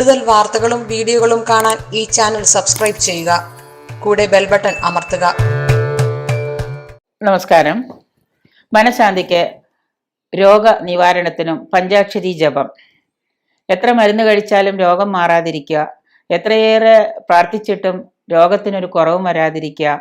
കൂടുതൽ വാർത്തകളും വീഡിയോകളും കാണാൻ ഈ ചാനൽ സബ്സ്ക്രൈബ് ചെയ്യുക. കൂടെ ബെൽ ബട്ടൺ അമർത്തുക. നമസ്കാരം. മനഃശാന്തിക്ക് രോഗ നിവാരണത്തിനും പഞ്ചാക്ഷരി ജപം. എത്ര മരുന്ന് കഴിച്ചാലും രോഗം മാറാതിരിക്കുക. എത്രയേറെ പ്രാർത്ഥിച്ചിട്ടും രോഗത്തിനൊരു കുറവും വരാതിരിക്കുക.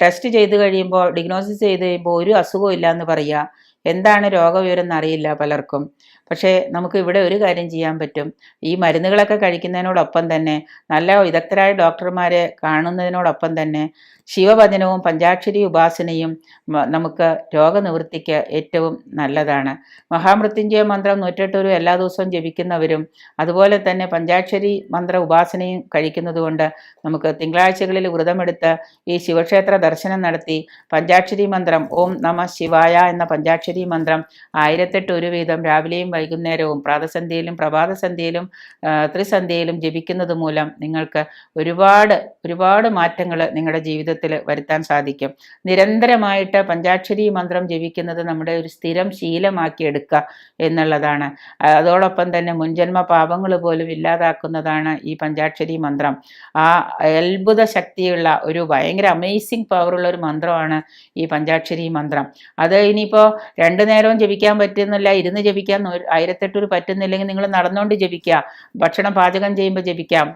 ടെസ്റ്റ് ചെയ്ത് കഴിയുമ്പോൾ ഡിഗ്നോസിസ് ചെയ്ത് കഴിയുമ്പോൾ ഒരു അസുഖവും ഇല്ല എന്ന് പറയുക. എന്താണ് രോഗവിവരം എന്നറിയില്ല പലർക്കും. പക്ഷേ നമുക്ക് ഇവിടെ ഒരു കാര്യം ചെയ്യാൻ പറ്റും. ഈ മരുന്നുകളൊക്കെ കഴിക്കുന്നതിനോടൊപ്പം തന്നെ നല്ല വിദഗ്ധരായ ഡോക്ടർമാരെ കാണുന്നതിനോടൊപ്പം തന്നെ ശിവഭജനവും പഞ്ചാക്ഷരി ഉപാസനയും നമുക്ക് രോഗനിവൃത്തിക്ക് ഏറ്റവും നല്ലതാണ്. മഹാമൃത്യുഞ്ജയ മന്ത്രം നൂറ്റെട്ടൂരും എല്ലാ ദിവസവും ജപിക്കുന്നവരും അതുപോലെ തന്നെ പഞ്ചാക്ഷരി മന്ത്ര ഉപാസനയും കഴിക്കുന്നതുകൊണ്ട് നമുക്ക് തിങ്കളാഴ്ചകളിൽ വ്രതമെടുത്ത് ഈ ശിവക്ഷേത്ര ദർശനം നടത്തി പഞ്ചാക്ഷരി മന്ത്രം ഓം നമ ശിവായ എന്ന പഞ്ചാക്ഷരി മന്ത്രം. ആയിരത്തെട്ട് ഒരു വീതം രാവിലെയും വൈകുന്നേരവും പ്രാതസന്ധ്യയിലും പ്രഭാതസന്ധ്യയിലും ത്രിസന്ധ്യയിലും ജപിക്കുന്നത് മൂലം നിങ്ങൾക്ക് ഒരുപാട് ഒരുപാട് മാറ്റങ്ങൾ നിങ്ങളുടെ ജീവിതത്തിൽ വരുത്താൻ സാധിക്കും. നിരന്തരമായിട്ട് പഞ്ചാക്ഷരി മന്ത്രം ജപിക്കുന്നത് നമ്മുടെ ഒരു സ്ഥിരം ശീലമാക്കി എടുക്കുക എന്നുള്ളതാണ്. അതോടൊപ്പം തന്നെ മുൻജന്മ പാപങ്ങൾ പോലും ഇല്ലാതാക്കുന്നതാണ് ഈ പഞ്ചാക്ഷരി മന്ത്രം. ആ അത്ഭുത ശക്തിയുള്ള ഒരു ഭയങ്കര അമേസിങ് പവറുള്ള ഒരു മന്ത്രമാണ് ഈ പഞ്ചാക്ഷരി മന്ത്രം. അത് ഇനിയിപ്പോൾ രണ്ടു നേരവും ജപിക്കാൻ പറ്റുന്നില്ല ഇരുന്ന് ജപിക്കാൻ ആയിരത്തെട്ടൂർ പറ്റുന്നില്ലെങ്കിൽ നിങ്ങൾ നടന്നുകൊണ്ട് ജപിക്കുക. ഭക്ഷണം പാചകം ചെയ്യുമ്പോൾ ജപിക്കാം.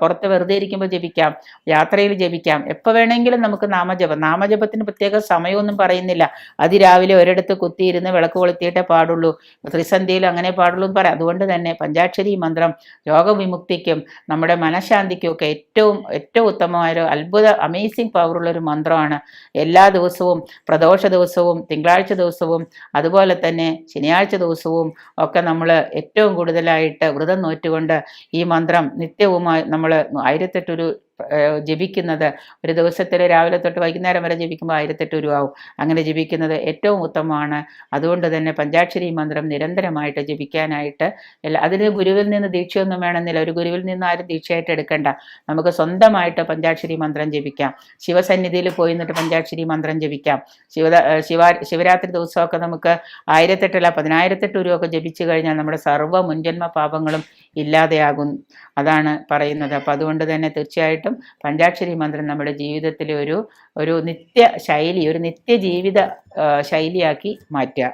പുറത്ത് വെറുതെ ഇരിക്കുമ്പോൾ ജപിക്കാം. യാത്രയിൽ ജപിക്കാം. എപ്പോൾ വേണമെങ്കിലും നമുക്ക് നാമജപം. നാമജപത്തിന് പ്രത്യേക സമയമൊന്നും പറയുന്നില്ല. അതിരാവിലെ ഒരിടത്ത് കുത്തിയിരുന്ന് വിളക്ക് കൊളുത്തിയിട്ടേ പാടുള്ളൂ. ത്രിസന്ധിയിൽ അങ്ങനെ പാടുള്ളൂ എന്ന് പറയാം. അതുകൊണ്ട് തന്നെ പഞ്ചാക്ഷരി മന്ത്രം രോഗവിമുക്തിക്കും നമ്മുടെ മനഃശാന്തിക്കും ഒക്കെ ഏറ്റവും ഏറ്റവും ഉത്തമമായ ഒരു അത്ഭുത അമേസിങ് പവറുള്ള ഒരു മന്ത്രമാണ്. എല്ലാ ദിവസവും പ്രദോഷ ദിവസവും തിങ്കളാഴ്ച ദിവസവും അതുപോലെ തന്നെ ശനിയാഴ്ച ദിവസവും ഒക്കെ നമ്മൾ ഏറ്റവും കൂടുതലായിട്ട് വ്രതം നോറ്റുകൊണ്ട് ഈ മന്ത്രം നിത്യവുമായി നമ്മൾ ആയിരത്തെട്ടൊരു ജപിക്കുന്നത്. ഒരു ദിവസത്തിൽ രാവിലെ തൊട്ട് വൈകുന്നേരം വരെ ജപിക്കുമ്പോൾ ആയിരത്തെട്ട് രൂപ ആവും അങ്ങനെ ജപിക്കുന്നത് ഏറ്റവും ഉത്തമമാണ്. അതുകൊണ്ട് തന്നെ പഞ്ചാക്ഷരി മന്ത്രം നിരന്തരമായിട്ട് ജപിക്കാനായിട്ട് എല്ലാ അതിന് ഗുരുവിൽ നിന്ന് ദീക്ഷയൊന്നും വേണമെന്നില്ല. ഒരു ഗുരുവിൽ നിന്ന് ആരും ദീക്ഷയായിട്ട് എടുക്കണ്ട. നമുക്ക് സ്വന്തമായിട്ട് പഞ്ചാക്ഷരി മന്ത്രം ജപിക്കാം. ശിവസന്നിധിയിൽ പോയി നിന്നിട്ട് പഞ്ചാക്ഷരി മന്ത്രം ജപിക്കാം. ശിവ ശിവ ശിവരാത്രി ദിവസമൊക്കെ നമുക്ക് ആയിരത്തെട്ടല്ല പതിനായിരത്തെട്ട് രൂപയൊക്കെ ജപിച്ചു കഴിഞ്ഞാൽ നമ്മുടെ സർവ മുൻജന്മ പാപങ്ങളും ഇല്ലാതെയാകും. അതാണ് പറയുന്നത്. അപ്പം അതുകൊണ്ട് തന്നെ തീർച്ചയായിട്ടും പഞ്ചാക്ഷരി മന്ത്രം നമ്മുടെ ജീവിതത്തിലെ ഒരു ഒരു നിത്യ ശൈലി ഒരു നിത്യ ജീവിത ശൈലിയാക്കി മാറ്റുക.